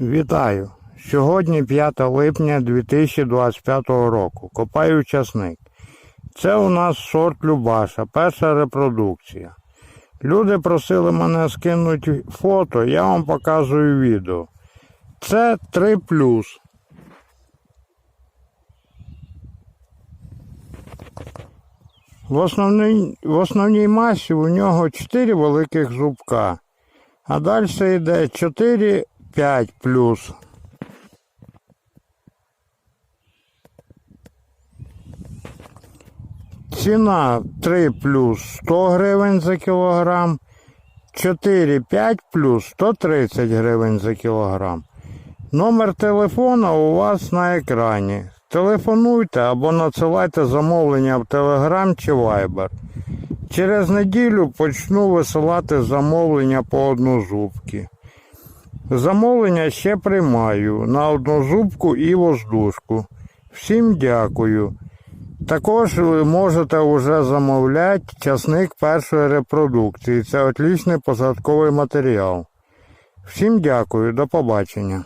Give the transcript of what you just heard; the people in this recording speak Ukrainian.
Вітаю! Сьогодні 5 липня 2025 року. Копаю часник. Це у нас сорт Любаша, перша репродукція. Люди просили мене скинути фото, я вам показую відео. Це 3 В основній, в основній масі у нього 4 великих зубка, а далі йде 4-5 плюс. Ціна 3 плюс 100 гривень за кілограм, 4-5 плюс 130 гривень за кілограм. Номер телефона у вас на екрані. Телефонуйте або надсилайте замовлення в Telegram чи Viber. Через неділю почну висилати замовлення по однозубки. Замовлення ще приймаю на однозубку і воздушку. Всім дякую. Також ви можете вже замовляти часник першої репродукції. Це отлічний посадковий матеріал. Всім дякую, до побачення.